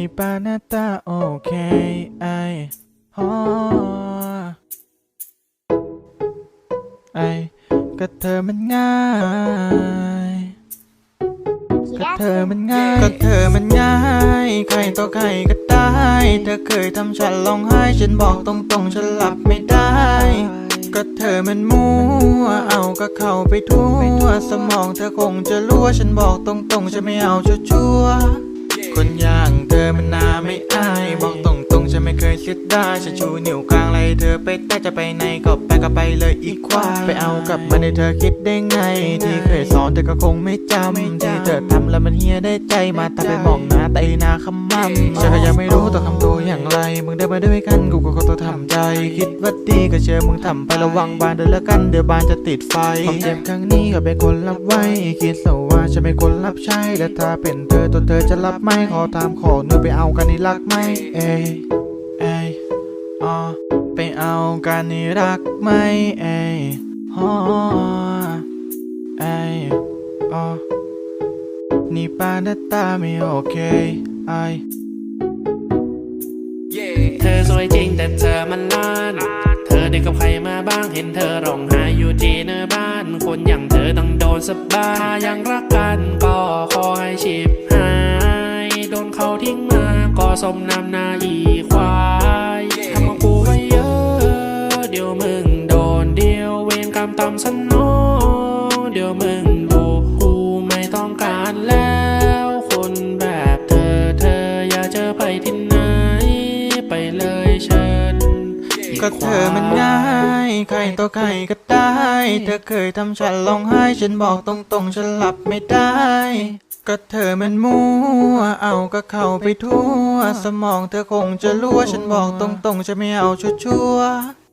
นี่ปานาตาโอเคไอฮอไอก็เธอมันง่ายก็เธอมันง่ายก็เธอมันง่ายใครต่อใครก็ได้ เธอเคยทำฉันร้องไห้ ฉันบอกตรงๆ ฉันหลับไม่ได้ ก็เธอมันมั่วเอาก็เข้าไปทั่วสมองเธอคงจะรู้ว่าฉันบอกตรงๆ ฉันไม่เอาชัวๆคนอย่าง ไดายฉันชูนิ้วกลางไล่เธอไปแต่จะไปไหนก็ไปก็ไปเลยอีกควายไปเอากลับมาในเธอคิดได้ไง ที่เคยสอนเธอก็คงไม่จำที่เธอทำแล้วมันเฮียได้ใจมาแต่ไปมองหน้าแต่หน้าคำมั่มฉันก็ยังไม่รู้ต้องทำตัวอย่างไร มึงได้มาด้วยกันกูก็ขอตัวทำใจ คิดว่าดีก็เชื่อมึงทำไประวังบานเดินแล้วกันเดี๋ยวบานจะติดไฟความเจ็บครั้งนี้ก็เป็นคนรับไว้คิดสว่าฉันเป็นคนรับใช้และถ้าเป็นเธอตัวเธอจะรับไหมขอตามขอเนื้อไปเอากันนี่รักไหมเอยเอย ออไปเอากันนี่รักไหมเอยฮอเอยอ๋อนี่ปานาตาไม่โอเคไอเธอสวยจริงแต่เธอมันล้านเธอได้กับใครมาบ้างเห็นเธอร้องไห้อยู่ที่หน้าบ้าน คนอย่างเธอต้องโดนสบายถ้ายังรักกันก็ขอให้ชีพหาย โดนเขาทิ้งมาก็สมน้ำหน้าอีควาย ก็เธอมันง่ายใครต่อใครก็ได้ เธอเคยทำฉันร้องไห้ ฉันบอกตรงๆ ฉันหลับไม่ได้ ก็เธอมันมั่ว เอาก็เข้าไปทั่ว สมองเธอคงจะรู้ว่าฉันบอกตรงๆ จะไม่เอาชัวๆ